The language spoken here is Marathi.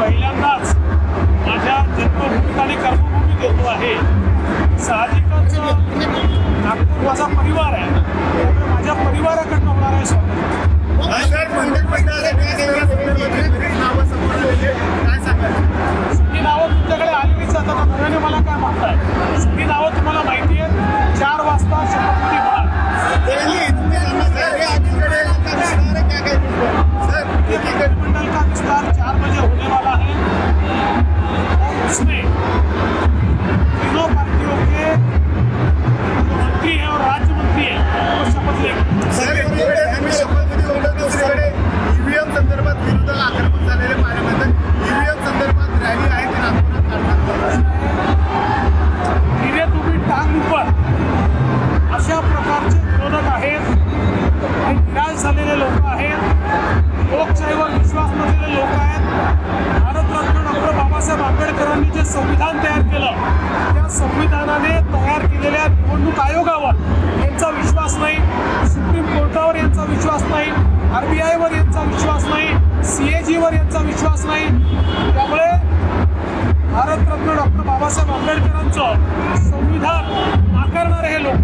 पहिल्यांदाच माझ्या जन्मभूमीत आणि कर्मभूमीत येतो आहे. साहजिकच नागपूर माझा परिवार आहे. त्यामुळे माझ्या परिवाराकडनं होणार आहे. स्वागत नावं तुमच्याकडे आलेलीच आता नव्याने मला काय म्हणताय? संविधान तयार केलं. त्या संविधानाने तयार केलेल्या निवडणूक आयोगावर यांचा विश्वास नाही सुप्रीम कोर्टावर यांचा विश्वास नाही आर बी आयवर यांचा विश्वास नाही सी ए जीवर यांचा विश्वास नाही. त्यामुळे भारतरत्न डॉक्टर बाबासाहेब आंबेडकरांचं संविधान नाकारणारे हे लोक